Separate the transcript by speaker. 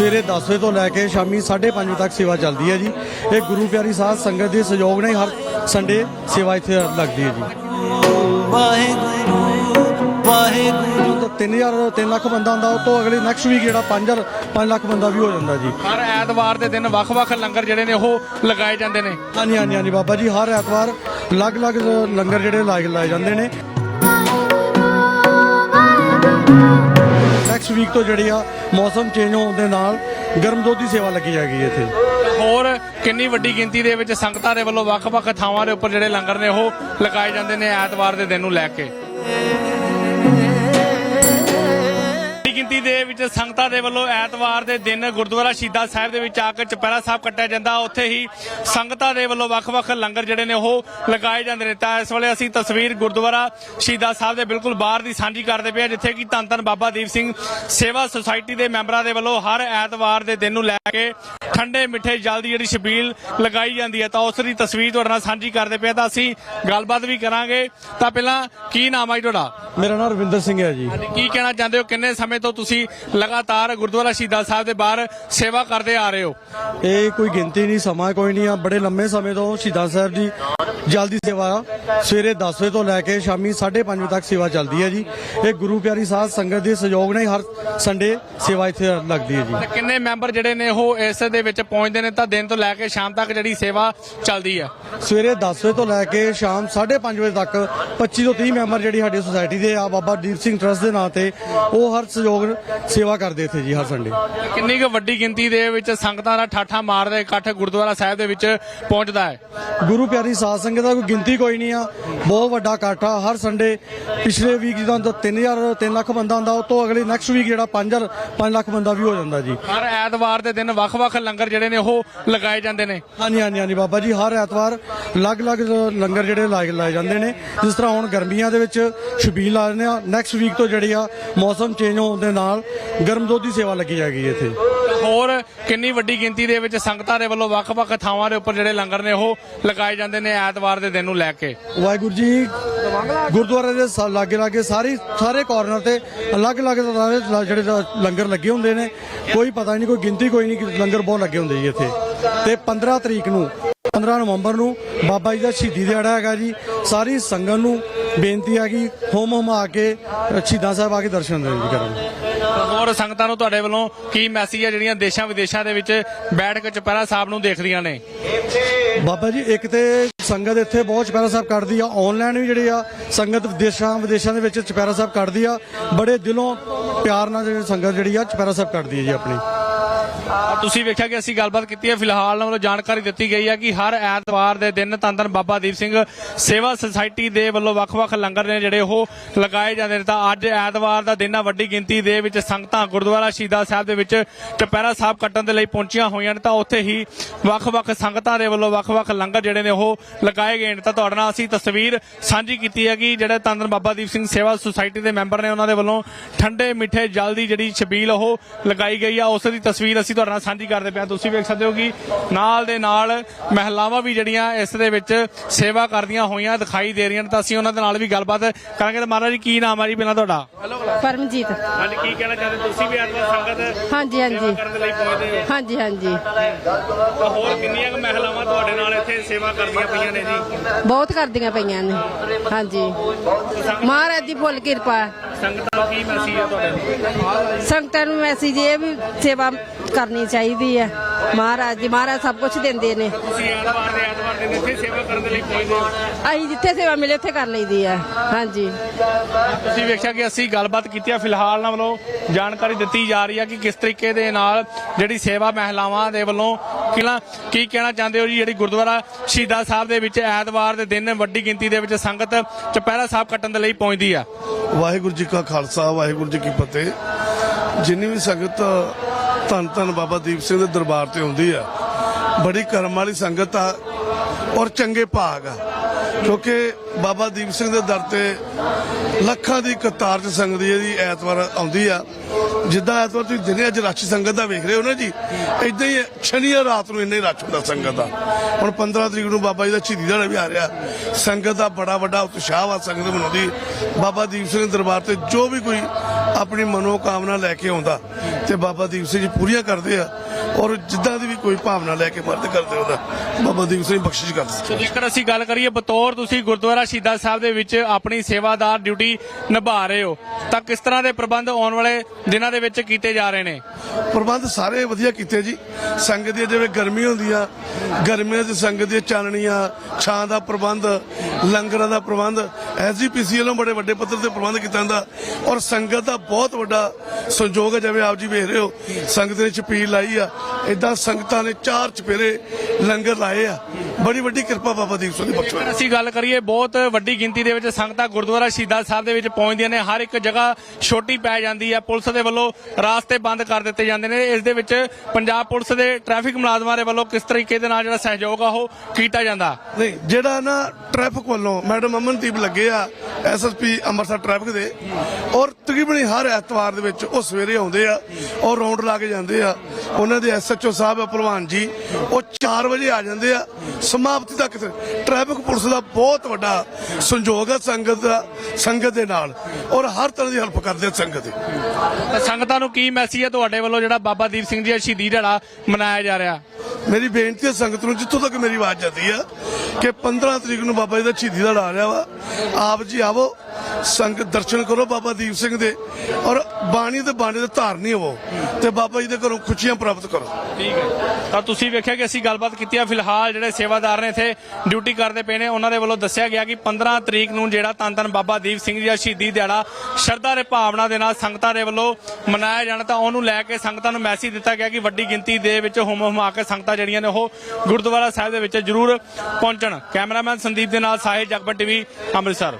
Speaker 1: ਸਵੇਰੇ 10 ਵਜੇ ਤੋਂ ਲੈ ਕੇ ਸ਼ਾਮੀ 5:30 ਵਜੇ ਤੱਕ ਸੇਵਾ ਚੱਲਦੀ ਹੈ ਜੀ। ਇਹ ਗੁਰੂ ਪਿਆਰੀ ਸਾਧ ਸੰਗਤ ਦੇ ਸਹਿਯੋਗ ਨਾਲ ਹਰ ਸੰਡੇ ਸੇਵਾ ਇੱਥੇ ਲੱਗਦੀ ਹੈ ਜੀ।
Speaker 2: ਵਾਹਿਗੁਰੂ ਵਾਹਿਗੁਰੂ
Speaker 1: ਜਦੋਂ 3000 3 ਲੱਖ ਬੰਦਾ ਹੁੰਦਾ ਉਹ ਤੋਂ ਅਗਲੇ ਨੈਕਸਟ ਵੀਕ ਜਿਹੜਾ 5000 5 ਲੱਖ ਬੰਦਾ ਵੀ ਹੋ ਜਾਂਦਾ ਜੀ।
Speaker 3: ਹਰ ਐਤਵਾਰ ਦੇ ਦਿਨ ਵੱਖ-ਵੱਖ ਲੰਗਰ ਜਿਹੜੇ ਨੇ ਉਹ ਲਗਾਏ ਜਾਂਦੇ ਨੇ।
Speaker 1: ਹਾਂਜੀ ਹਾਂਜੀ ਹਾਂਜੀ ਬਾਬਾ ਜੀ ਹਰ ਐਤਵਾਰ ਅਲੱਗ-ਅਲੱਗ ਲੰਗਰ ਜਿਹੜੇ ਲਾਏ ਲਾਏ ਜਾਂਦੇ ਨੇ। ਵੀਕ ਤੋਂ ਜਿਹੜੀ ਆ, ਮੌਸਮ ਚੇਂਜ ਹੋਣ ਦੇ ਨਾਲ ਗਰਮ ਦੁੱਧ ਦੀ ਸੇਵਾ ਲੱਗੀ ਜਾਏਗੀ ਇੱਥੇ।
Speaker 3: ਹੋਰ ਕਿੰਨੀ ਵੱਡੀ ਗਿਣਤੀ ਦੇ ਵਿੱਚ ਸੰਗਤਾਂ ਦੇ ਵੱਲੋਂ ਵੱਖ-ਵੱਖ ਥਾਵਾਂ ਦੇ ਉੱਪਰ ਜਿਹੜੇ ਲੰਗਰ ਨੇ ਉਹ ਲਗਾਏ ਜਾਂਦੇ ਨੇ ਐਤਵਾਰ ਦੇ ਦਿਨ ਨੂੰ ਲੈ ਕੇ। ਵੱਡੀ ਗਿਣਤੀ ਦੇ ਵਿੱਚ ਸੰਗਤਾਂ ਦੇ ਵੱਲੋਂ ਐਤਵਾਰ ਦੇ ਦਿਨ ਗੁਰਦੁਆਰਾ ਸ਼ਹੀਦਾਂ ਸਾਹਿਬ ਦੇ ਵਿੱਚ ਆ ਕੇ ਚੁਪਹਿਰਾ ਸਾਹਿਬ ਕੱਟਿਆ ਜਾਂਦਾ। ਉੱਥੇ ਹੀ ਸੰਗਤਾਂ ਦੇ ਵੱਲੋਂ ਵੱਖ-ਵੱਖ ਲੰਗਰ ਜਿਹੜੇ ਨੇ ਉਹ ਲਗਾਏ ਜਾਂਦੇ ਨੇ। ਤਾਂ ਇਸ ਵੇਲੇ ਅਸੀਂ ਤਸਵੀਰ ਗੁਰਦੁਆਰਾ ਸ਼ਹੀਦਾਂ ਸਾਹਿਬ ਦੇ ਬਿਲਕੁਲ ਬਾਹਰ ਦੀ ਸਾਂਝੀ ਕਰਦੇ ਪਏ ਜਿੱਥੇ ਕਿ ਧੰਨ ਧੰਨ ਬਾਬਾ ਦੀਪ ਸਿੰਘ ਸੇਵਾ ਸੁਸਾਇਟੀ ਦੇ ਮੈਂਬਰਾਂ ਦੇ ਵੱਲੋਂ ਹਰ ਐਤਵਾਰ ਦੇ ਦਿਨ ਨੂੰ ਲੈ ਕੇ ਠੰਡੇ ਮਿੱਠੇ ਜਲ ਦੀ ਜਿਹੜੀ ਛਬੀਲ ਲਗਾਈ ਜਾਂਦੀ ਹੈ। ਤਾਂ ਉਸ ਦੀ ਤਸਵੀਰ ਤੁਹਾਡੇ ਨਾਲ ਸਾਂਝੀ ਕਰਦੇ ਪਏ ਤਾਂ ਅਸੀਂ ਗੱਲਬਾਤ ਵੀ ਕਰਾਂਗੇ। ਤਾਂ ਪਹਿਲਾਂ ਕੀ ਨਾਮ ਹੈ ਤੁਹਾਡਾ?
Speaker 1: ਮੇਰਾ ਨਾਮ ਰਵਿੰਦਰ ਸਿੰਘ ਹੈ ਜੀ।
Speaker 3: ਕੀ ਕਹਿਣਾ ਚਾਹੁੰਦੇ ਹੋ? ਕਿੰਨੇ ਸਮੇਂ ਤੋਂ ਤੁਸੀਂ ਲਗਾਤਾਰ ਗੁਰਦੁਆਰਾ ਸ਼ਹੀਦਾਂ ਸਾਹਿਬ ਦੇ ਬਾਹਰ ਸੇਵਾ ਕਰਦੇ ਆ ਰਹੇ ਹੋ।
Speaker 1: ਇਹ ਕੋਈ ਗਿਣਤੀ ਨਹੀਂ ਸਮਾਂ ਕੋਈ ਨਹੀਂ ਆ। ਬੜੇ ਲੰਮੇ ਸਮੇਂ ਤੋਂ ਸ਼ਹੀਦਾਂ ਸਾਹਿਬ ਦੀ ਜਲਦੀ ਸੇਵਾ। ਸਵੇਰੇ 10 ਵਜੇ ਤੋਂ ਲੈ ਕੇ ਸ਼ਾਮੀ 5:30 ਵਜੇ ਤੱਕ ਸੇਵਾ ਚੱਲਦੀ ਹੈ ਜੀ। ਇਹ ਗੁਰੂ ਪਿਆਰੀ ਸਾਧ ਸੰਗਤ ਦੇ ਸਹਿਯੋਗ ਨਾਲ ਹਰ ਸੰਡੇ ਸੇਵਾ ਇੱਥੇ ਲੱਗਦੀ ਹੈ ਜੀ।
Speaker 3: ਤੇ ਕਿੰਨੇ ਮੈਂਬਰ ਜਿਹੜੇ ਨੇ ਉਹ ਇਸ ਦੇ ਵਿੱਚ ਪਹੁੰਚਦੇ ਨੇ ਤਾਂ ਦਿਨ ਤੋਂ ਲੈ ਕੇ ਸ਼ਾਮ ਤੱਕ ਜਿਹੜੀ ਸੇਵਾ ਚੱਲਦੀ ਹੈ?
Speaker 1: ਸਵੇਰੇ 10 ਵਜੇ ਤੋਂ ਲੈ ਕੇ ਸ਼ਾਮ 5:30 ਵਜੇ ਤੱਕ 25 ਤੋਂ 30 ਮੈਂਬਰ ਜਿਹੜੀ ਸਾਡੀ ਸੁਸਾਇਟੀ ਦੇ ਆ ਬਾਬਾ ਦੀਪ ਸਿੰਘ ਟਰਸਟ ਦੇ ਨਾਂ ਤੇ ਉਹ ਹਰ ਸਹਿਯੋਗ ਸੇਵਾ ਕਰਦੇ ਇੱਥੇ ਜੀ ਹਰ ਸੰਡੇ
Speaker 3: ਕਿੰਨੀ ਕੁ ਵੱਡੀ ਗਿਣਤੀ ਦੇ ਵਿੱਚ ਸੰਗਤਾਂ ਦਾ ਠਾਠਾ ਮਾਰਦੇ ਇਕੱਠ ਗੁਰਦੁਆਰਾ ਸਾਹਿਬ ਦੇ ਵਿੱਚ ਪਹੁੰਚਦਾ ਹੈ?
Speaker 1: ਗੁਰੂ ਪਿਆਰੀ ਸਾਧ ਸੰਗਤ ਦਾ ਕੋਈ ਗਿਣਤੀ ਕੋਈ ਨਹੀਂ ਆ। ਬਹੁਤ ਵੱਡਾ ਇਕੱਠ ਆ। ਹਰ ਸੰਡੇ ਪਿਛਲੇ ਵੀਕ ਜਦੋਂ 3000 3 ਲੱਖ ਬੰਦਾ ਹੁੰਦਾ ਉਹ ਤੋਂ ਅਗਲੇ ਨੈਕਸਟ ਵੀਕ ਜਿਹੜਾ 5000 5 ਲੱਖ ਬੰਦਾ ਵੀ ਹੋ ਜਾਂਦਾ ਜੀ।
Speaker 3: ਹਰ ਐਤਵਾਰ ਦੇ ਦਿਨ ਵੱਖ-ਵੱਖ ਲੰਗਰ ਜਿਹੜੇ ਨੇ ਉਹ ਲਗਾਏ ਜਾਂਦੇ ਨੇ।
Speaker 1: ਹਾਂਜੀ ਹਾਂਜੀ ਹਾਂਜੀ ਬਾਬਾ ਜੀ ਹਰ ਐਤਵਾਰ ਅਲੱਗ-ਅਲੱਗ ਲੰਗਰ ਜਿਹੜੇ ਲਾਏ ਲਾਏ ਜਾਂਦੇ ਨੇ। ਜਿਸ ਤਰ੍ਹਾਂ ਹੁਣ ਗਰਮੀਆਂ ਦੇ ਵਿੱਚ ਛਬੀਲ ਲਾ ਦਿੰਦੇ ਆ। ਨੈਕਸਟ ਵੀਕ ਤੋਂ ਜਿਹੜੀ ਆ ਮੌਸਮ ਚੇਂਜ ਹੋਣ ਦੇ ਨਾਲ ਗਰਮ ਦੁੱਧ ਦੀ ਸੇਵਾ ਲੱਗੀ ਜਾਏਗੀ ਇੱਥੇ।
Speaker 3: ਹੋਰ ਕਿੰਨੀ ਵੱਡੀ ਗਿਣਤੀ ਦੇ ਵਿੱਚ ਸੰਗਤਾਂ ਦੇ ਵੱਲੋਂ ਵੱਖ-ਵੱਖ ਥਾਵਾਂ ਦੇ ਉੱਪਰ ਜਿਹੜੇ ਲੰਗਰ ਨੇ ਉਹ ਲਗਾਏ ਜਾਂਦੇ ਨੇ ਐਤਵਾਰ ਦੇ ਦਿਨ ਨੂੰ ਲੈ ਕੇ।
Speaker 1: ਵਾਹਿਗੁਰੂ ਜੀ ਗੁਰਦੁਆਰੇ ਦੇ ਲਾਗੇ ਲਾਗੇ ਸਾਰੀ ਸਾਰੇ ਕਾਰਨਰ ਤੇ ਅਲੱਗ-ਅਲੱਗ ਤਰ੍ਹਾਂ ਦੇ ਜਿਹੜੇ ਲੰਗਰ ਲੱਗੇ ਹੁੰਦੇ ਨੇ। ਕੋਈ ਪਤਾ ਨਹੀਂ ਕੋਈ ਗਿਣਤੀ ਕੋਈ ਨਹੀਂ ਲੰਗਰ ਬਹੁਤ ਲੱਗੇ ਹੁੰਦੇ ਜੀ ਇੱਥੇ। ਤੇ 15 ਤਰੀਕ ਨੂੰ 15 ਨਵੰਬਰ ਨੂੰ ਬਾਬਾ ਜੀ ਦਾ ਸ਼ਹੀਦੀ ਦਿਹਾੜਾ ਹੈਗਾ ਜੀ। ਸਾਰੀ ਸੰਗਤ ਨੂੰ ਬੇਨਤੀ ਹੈਗੀ ਹੋਮ ਹਮਾ ਕੇ ਅ, ਸ਼ਹੀਦਾਂ ਸਾਹਿਬ ਆ ਕੇ ਦਰਸ਼ਨ ਦੇ ਕਰਨ।
Speaker 3: ਹੋਰ ਸੰਗਤਾਂ ਨੂੰ ਤੁਹਾਡੇ ਵੱਲੋਂ ਕੀ ਮੈਸੇਜ ਹੈ ਜਿਹੜੀਆਂ ਦੇਸ਼ਾਂ ਵਿਦੇਸ਼ਾਂ ਦੇ ਵਿੱਚ ਬੈਠ ਕੇ ਚੁਪਹਿਰਾ ਸਾਹਿਬ ਨੂੰ ਦੇਖਦੀਆਂ ਨੇ?
Speaker 1: ਬਾਬਾ ਜੀ ਇੱਕ ਤੇ ਸੰਗਤ ਇੱਥੇ ਬਹੁਤ ਚੁਪਹਿਰਾ ਸਾਹਿਬ ਕੱਢਦੀ ਆ। ਆਨਲਾਈਨ ਵੀ ਜਿਹੜੇ ਆ ਸੰਗਤ ਵਿਦੇਸ਼ਾਂ ਵਿਦੇਸ਼ਾਂ ਦੇ ਵਿੱਚ ਚੁਪਹਿਰਾ ਸਾਹਿਬ ਕੱਢਦੀ ਆ। ਬੜੇ ਦਿਲੋਂ ਪਿਆਰ ਨਾਲ ਜਿਹੜੀ ਸੰਗਤ ਜਿਹੜੀ ਆ ਚੁਪਹਿਰਾ ਸਾਹਿਬ ਕੱਢਦੀ ਹੈ ਜੀ ਆਪਣੀ।
Speaker 3: ਆ ਤੁਸੀਂ ਵੇਖਿਆ ਕਿ ਅਸੀਂ ਗੱਲਬਾਤ ਕੀਤੀ ਹੈ, ਫਿਲਹਾਲ ਨਾਲ ਵੱਲੋਂ ਜਾਣਕਾਰੀ ਦਿੱਤੀ ਗਈ ਹੈ ਕਿ ਹਰ ਐਤਵਾਰ ਦੇ ਦਿਨ ਤੰਦਨ ਬਾਬਾ ਦੀਪ ਸਿੰਘ ਸੇਵਾ ਸੁਸਾਇਟੀ ਦੇ ਵੱਲੋਂ ਵੱਖ-ਵੱਖ ਲੰਗਰ ਨੇ ਜਿਹੜੇ ਉਹ ਲਗਾਏ ਜਾਂਦੇ ਨੇ। ਤਾਂ ਅੱਜ ਐਤਵਾਰ ਦਾ ਦਿਨ ਆ, ਵੱਡੀ ਗਿਣਤੀ ਦੇ ਵਿੱਚ ਸੰਗਤਾਂ ਗੁਰਦੁਆਰਾ ਸ਼ਹੀਦਾਂ ਸਾਹਿਬ ਦੇ ਵਿੱਚ ਚੁਪਹਿਰਾ ਸਾਹਿਬ ਕੱਟਣ ਦੇ ਲਈ ਪਹੁੰਚੀਆਂ ਹੋਈਆਂ ਨੇ। ਤਾਂ ਉੱਥੇ ਹੀ ਵੱਖ-ਵੱਖ ਸੰਗਤਾਂ ਦੇ ਵੱਲੋਂ ਵੱਖ-ਵੱਖ ਲੰਗਰ ਜਿਹੜੇ ਨੇ ਉਹ ਲਗਾਏ ਗਏ ਨੇ। ਤਾਂ ਤੁਹਾਡੇ ਨਾਲ ਅਸੀਂ ਤਸਵੀਰ ਸਾਂਝੀ ਕੀਤੀ ਹੈ ਕਿ ਜਿਹੜੇ ਧੰਨ ਬਾਬਾ ਦੀਪ ਸਿੰਘ ਸੇਵਾ ਸੁਸਾਇਟੀ ਦੇ ਮੈਂਬਰ ਨੇ ਉਹਨਾਂ ਦੇ ਵੱਲੋਂ ਠੰਡੇ ਮਿੱਠੇ ਜਲ ਦੀ ਜਿਹੜੀ ਛਬੀਲ ਉਹ ਲਗਾਈ ਗਈ ਆ। ਉਸ ਦੀ ਤਸਵੀਰ ਅਸੀਂ ਤੁਹਾਡੇ ਨਾਲ ਸਾਂਝੀ ਕਰਦੇ ਹਾਂ ਤੁਸੀਂ ਵੇਖ ਸਕਦੇ ਹੋ ਕਿ ਨਾਲ ਦੇ ਨਾਲ ਮਹਿਲਾਵਾਂ ਵੀ ਜਿਹੜੀਆਂ ਇਸ ਦੇ ਵਿੱਚ ਸੇਵਾ ਕਰਦੀਆਂ ਹੋਈਆਂ ਦਿਖਾਈ ਦੇ ਰਹੀਆਂ ਤਾਂ ਅਸੀਂ ਉਹਨਾਂ ਦੇ ਨਾਲ ਵੀ ਗੱਲਬਾਤ ਕਰਾਂਗੇ। ਤਾਂ ਮਹਾਰਾਜ ਜੀ ਕੀ ਨਾਮ ਆ ਜੀ ਪਹਿਲਾਂ ਤੁਹਾਡਾ?
Speaker 4: ਪਰਮਜੀਤ।
Speaker 3: ਹਾਂਜੀ ਕੀ ਕਹਿਣਾ ਚਾਹੁੰਦੇ ਤੁਸੀਂ ਵੀ ਅੱਜ ਸੰਗਤ
Speaker 4: ਹਾਂਜੀ ਹਾਂਜੀ।
Speaker 3: ਕਰਨ ਦੇ ਲਈ ਪਹੁੰਚਦੇ ਹੋ।
Speaker 4: ਹਾਂਜੀ ਹਾਂਜੀ।
Speaker 3: ਤਾਂ ਹੋਰ ਕਿੰਨੀਆਂ ਕੁ ਮਹਿਲਾਵਾਂ ਤੁਹਾਡੇ ਨਾਲ ਇੱਥੇ ਸੇਵਾ ਕਰਦੀਆਂ ਪਈਆਂ ਨੇ ਜੀ?
Speaker 4: ਬਹੁਤ ਕਰਦੀਆਂ ਪਈਆਂ ਨੇ। ਹਾਂਜੀ। ਮਹਾਰਾਜ ਦੀ ਫੁੱਲ ਕਿਰਪਾ।
Speaker 3: ਸੰਗਤਾਂ ਨੂੰ ਕੀ ਮੈਸੇਜ ਹੈ ਤੁਹਾਡੇ?
Speaker 4: ਸੰਗਤਾਂ ਨੂੰ ਮੈਸੇਜ ਇਹ ਵੀ ਸੇਵਾ ਕਰਨੀ ਚਾਹੀਦੀ ਹੈ। ਮਹਾਰਾਜ ਜੀ ਮਹਾਰਾਜ ਸਭ ਕੁਝ ਦਿੰਦੇ ਨੇ।
Speaker 3: ਤੁਸੀਂ ਐਤਵਾਰ ਦੇ ਐਤਵਾਰ ਦੇ ਇੱਥੇ ਸੇਵਾ ਕਰਨ ਦੇ ਲਈ ਪਹੁੰਚਦੇ ਹੋ?
Speaker 4: ਅਸੀਂ ਜਿੱਥੇ ਸੇਵਾ ਮਿਲੇ ਉੱਥੇ ਕਰ ਲਈਦੀ ਹੈ। ਹਾਂਜੀ।
Speaker 3: ਤੁਸੀਂ ਵੇਖਿਆ ਕਿ ਅਸੀਂ ਗੱਲਬਾਤ ਕੀਤੀ ਹੈ ਫਿਲਹਾਲ ਨਾਲ ਵੱਲੋਂ ਜਾਣਕਾਰੀ ਦਿੱਤੀ ਜਾ ਰਹੀ ਹੈ ਕਿ ਕਿਸ ਤਰੀਕੇ ਦੇ ਨਾਲ ਜਿਹੜੀ ਸੇਵਾ ਮਹਿਲਾਵਾਂ ਦੇ ਵੱਲੋਂ ਕਿਲਾ ਕੀ ਕਹਿਣਾ ਚਾਹੁੰਦੇ ਹੋ ਜੀ? ਜਿਹੜੀ ਗੁਰਦੁਆਰਾ ਸ਼ਹੀਦਾਂ ਸਾਹਿਬ ਦੇ ਵਿੱਚ ਐਤਵਾਰ ਦੇ ਦਿਨ ਵੱਡੀ ਗਿਣਤੀ ਦੇ ਵਿੱਚ ਸੰਗਤ ਚੁਪਹਿਰਾ ਸਾਹਿਬ ਕੱਟਣ ਦੇ ਲਈ ਪਹੁੰਚਦੀ ਆ।
Speaker 5: ਵਾਹਿਗੁਰੂ ਜੀ ਕਾ ਖਾਲਸਾ ਵਾਹਿਗੁਰੂ ਜੀ ਕੀ ਫਤਿਹ। ਜਿੰਨੀ ਵੀ ਸੰਗਤ ਧੰਨ ਧੰਨ ਬਾਬਾ ਦੀਪ ਸਿੰਘ ਦੇ ਦਰਬਾਰ ਤੇ ਆਉਂਦੀ ਆ। ਬੜੀ ਕਰਮ ਵਾਲੀ ਸੰਗਤ ਆ ਔਰ ਚੰਗੇ ਭਾਗ ਆ। ਕਿਉਂਕਿ ਬਾਬਾ ਦੀਪ ਸਿੰਘ ਦੇ ਦਰ ਤੇ ਲੱਖਾਂ ਦੀ ਕਤਾਰ ਚ ਸੰਗਤ ਜਿਹੜੀ ਐਤਵਾਰ ਆਉਂਦੀ ਆ। ਜਿੱਦਾਂ ਐਤਵਾਰ ਤੁਸੀਂ ਦਿਨੇ ਅੱਜ ਰਾਸ਼ੀ ਸੰਗਤ ਦਾ ਵੇਖ ਰਹੇ ਹੋ ਨਾ ਜੀ ਇਦਾਂ ਹੀ ਸ਼ਨੀਵਾਰ ਰਾਤ ਨੂੰ ਇੰਨਾ ਹੀ ਰੱਛ ਹੁੰਦਾ ਸੰਗਤ ਦਾ ਹੁਣ 15 ਤਰੀਕ ਨੂੰ ਬਾਬਾ ਜੀ ਦਾ ਸ਼ਹੀਦੀ ਦਿਹਾੜਾ ਵੀ ਆ ਰਿਹਾ। ਸੰਗਤ ਦਾ ਬੜਾ ਵੱਡਾ ਉਤਸ਼ਾਹ ਆ ਸੰਗਤ ਮਨਾਉਂਦੀ। ਬਾਬਾ ਦੀਪ ਸਿੰਘ ਦੇ ਦਰਬਾਰ ਤੇ ਜੋ ਵੀ ਕੋਈ ਆਪਣੀ ਮਨੋਕਾਮਨਾ ਲੈ ਕੇ ਆਉਂਦਾ ਤੇ ਬਾਬਾ ਦੀਪ ਸਿੰਘ ਜੀ ਪੂਰੀਆਂ ਕਰਦੇ ਆ ਔਰ ਜਿੱਦਾਂ ਦੀ ਵੀ ਕੋਈ ਭਾਵਨਾ ਲੈ ਕੇ ਮਰਦ ਕਰਦੇ ਉਹਦਾ ਬਾਬਾ ਦੀਪ ਸਿੰਘ ਬਖਸ਼ਿਸ਼ ਕਰਦੇ
Speaker 3: ਜੇਕਰ ਅਸੀਂ ਗੱਲ ਕਰੀਏ ਬਤੌਰ ਤੁਸੀਂ ਗੁਰਦੁਆਰਾ ਸ਼ਹੀਦਾਂ ਸਾਹਿਬ ਦੇ ਵਿੱਚ ਆਪਣੀ ਸੇਵਾਦਾਰ ਡਿਊਟੀ ਨਿਭਾ ਰਹੇ ਹੋ ਤਾਂ ਕਿਸ ਤਰ੍ਹਾਂ ਦੇ ਪ੍ਰਬੰਧ ਆਉਣ ਵਾਲੇ ਦਿਨਾਂ ਦੇ ਵਿੱਚ ਕੀਤੇ ਜਾ ਰਹੇ ਨੇ?
Speaker 5: ਪ੍ਰਬੰਧ ਸਾਰੇ ਵਧੀਆ ਕੀਤੇ ਜੀ। ਸੰਗਤ ਦੀ ਜਿਵੇਂ ਗਰਮੀ ਹੁੰਦੀ ਆ ਗਰਮੀਆਂ 'ਚ ਸੰਗਤ ਦੀਆਂ ਚਾਨਣੀਆਂ, ਛਾਂ ਦਾ ਪ੍ਰਬੰਧ, ਲੰਗਰਾਂ ਦਾ ਪ੍ਰਬੰਧ ਐਸਜੀਪੀਸੀ ਵੱਲੋਂ ਬੜੇ ਵੱਡੇ ਪੱਧਰ ਤੇ ਪ੍ਰਬੰਧ ਕੀਤਾ ਜਾਂਦਾ। ਔਰ ਸੰਗਤ ਦਾ ਬਹੁਤ ਵੱਡਾ ਸੰਯੋਗ ਹੈ, ਜਿਵੇਂ ਆਪ ਜੀ ਵੇਖ ਰਹੇ ਹੋ, ਸੰਗਤ ਨੇ ਛਪੀਲ ਲਾਈ ਆ। ਇਦਾਂ ਸੰਗਤਾਂ ਨੇ ਚਾਰ ਚਪੇਰੇ ਲੰਗਰ ਲਾਏ ਆ। ਬੜੀ ਵੱਡੀ ਕਿਰਪਾ ਬਾਬਾ ਦੀਪ ਸਿੰਘ ਦੀ ਬਖਸ਼ੋ
Speaker 3: ਅਸੀਂ ਗੱਲ ਕਰੀਏ, ਬਹੁਤ ਵੱਡੀ ਗਿਣਤੀ ਦੇ ਵਿੱਚ ਸੰਗਤਾਂ ਗੁਰਦੁਆਰਾ ਸ਼ਹੀਦਾਂ ਸਾਹਿਬ ਦੇ ਵਿੱਚ ਪਹੁੰਚਦੀਆਂ ਨੇ। ਹਰ ਇੱਕ ਜਗ੍ਹਾ ਛੋਟੀ ਪੈ ਜਾਂਦੀ ਹੈ ਪੁਲਿਸ ਦੇ ਵੱਲੋਂ ਰਾਸਤੇ ਬੰਦ ਕਰ ਦਿੱਤੇ ਜਾਂਦੇ ਨੇ। ਇਸ ਦੇ ਵਿੱਚ ਪੰਜਾਬ ਪੁਲਿਸ ਦੇ ਟ੍ਰੈਫਿਕ ਮੁਲਾਜ਼ਮਾਂ ਦੇ ਵੱਲੋਂ ਕਿਸ ਤਰੀਕੇ ਦੇ ਨਾਲ ਜਿਹੜਾ ਸਹਿਯੋਗ ਆ ਉਹ ਕੀਤਾ ਜਾਂਦਾ।
Speaker 5: ਨਹੀਂ ਜਿਹੜਾ ਨਾ ਟ੍ਰੈਫਿਕ ਵੱਲੋਂ ਮੈਡਮ ਅਮਨਦੀਪ ਲੱਗੇ ਆ ਐਸਐਸਪੀ ਅੰਮ੍ਰਿਤਸਰ ਟ੍ਰੈਫਿਕ ਦੇ ਔਰ ਤਕਰੀਬਨ ਹਰ ਐਤਵਾਰ ਦੇ ਵਿੱਚ ਉਹ ਸਵੇਰੇ ਆਉਂਦੇ ਆ ਔਰ ਰੌਂਡ ਲਾ ਕੇ ਜਾਂਦੇ ਆ। ਉਹਨਾਂ ਦੇ ਐਸਐਚਓ ਸਾਹਿਬ ਆ ਭਲਵਾਨ ਜੀ ਉਹ 4 ਵਜੇ ਆ ਜਾਂਦੇ ਆ। ਸਮਾਪਤੀ ਤੱਕ ਟ੍ਰੈਫਿਕ ਪੁਲਿਸ ਦਾ ਬਹੁਤ ਵੱਡਾ ਸੰਯੋਗ ਆ ਸੰਗਤ ਦਾ ਸੰਗਤ ਦੇ ਨਾਲ ਔਰ ਹਰ ਤਰ੍ਹਾਂ ਦੀ ਹੈਲਪ ਕਰਦੇ ਸੰਗਤ ਦੀ।
Speaker 3: ਤਾਂ ਸੰਗਤਾਂ ਨੂੰ ਕੀ ਮੈਸੇਜ ਹੈ ਤੁਹਾਡੇ ਵੱਲੋਂ ਜਿਹੜਾ ਬਾਬਾ ਦੀਪ ਸਿੰਘ ਜੀ ਦਾ ਸ਼ਹੀਦੀ ਦਿਹਾੜਾ ਮਨਾਇਆ ਜਾ ਰਿਹਾ?
Speaker 5: ਮੇਰੀ ਬੇਨਤੀ ਹੈ ਸੰਗਤ ਨੂੰ ਜਿੱਥੋਂ ਤੱਕ ਮੇਰੀ ਆਵਾਜ਼ ਜਾਂਦੀ ਆ ਕਿ 15 ਤਰੀਕ ਨੂੰ ਬਾਬਾ ਜੀ ਦਾ ਸ਼ਹੀਦੀ ਦਾ ਆ ਰਿਹਾ ਵਾ। ਆਪ ਜੀ ਆਵੋ, ਸੰਗਤ ਦਰਸ਼ਨ ਕਰੋ ਬਾਬਾ ਦੀਪ ਸਿੰਘ ਦੇ ਔਰ ਬਾਣੀ ਤੇ ਬਾਣੀ ਦੇ ਧਾਰਨੀ ਹੋਵੋ ਤੇ ਬਾਬਾ ਜੀ ਦੇ ਘਰੋਂ ਖੁਸ਼ੀਆਂ ਪ੍ਰਾਪਤ ਕਰੋ।
Speaker 3: ਠੀਕ ਹੈ ਤਾਂ ਤੁਸੀਂ ਵੇਖਿਆ ਕਿ ਅਸੀਂ ਗੱਲਬਾਤ ਕੀਤੀ ਆ, ਫਿਲਹਾਲ ਜਿਹੜੇ ਸੇਵਾਦਾਰ ਨੇ ਇੱਥੇ ਡਿਊਟੀ ਕਰਦੇ ਪਏ ਨੇ, ਉਹਨਾਂ ਦੇ ਵੱਲੋਂ ਦੱਸਿਆ ਗਿਆ ਕਿ 15 ਤਰੀਕ ਨੂੰ ਜਿਹੜਾ ਤਨ ਤਨ ਬਾਬਾ ਦੀਪ ਸਿੰਘ ਜੀ ਦਾ ਸ਼ਹੀਦੀ ਦਿਹਾੜਾ ਸ਼ਰਧਾ ਦੇ ਭਾਵਨਾ ਦੇ ਨਾਲ ਸੰਗਤਾਂ ਦੇ ਵੱਲੋਂ ਮਨਾਇਆ ਜਾਣਾ ਤਾਂ ਉਹਨੂੰ ਲੈ ਕੇ ਸੰਗਤਾਂ ਨੂੰ ਮੈਸੇਜ ਦਿੱਤਾ ਗਿਆ ਕਿ ਵੱਡੀ ਗਿਣਤੀ ਦੇ ਵਿੱਚ ਹੁਮ ਹੁਮਾ ਕੇ ਸੰਗਤਾਂ ਜਿਹੜੀਆਂ ਨੇ ਉਹ ਗੁਰਦੁਆਰਾ ਸਾਹਿਬ ਦੇ ਵਿੱਚ ਜ਼ਰੂਰ ਪਹੁੰਚਣ। ਕੈਮਰਾਮੈਨ ਸੰਦੀਪ ਦੇ ਨਾਲ ਸਾਹਿਲ, ਜਗਬਨ ਟੀਵੀ, ਅੰਮ੍ਰਿਤਸਰ।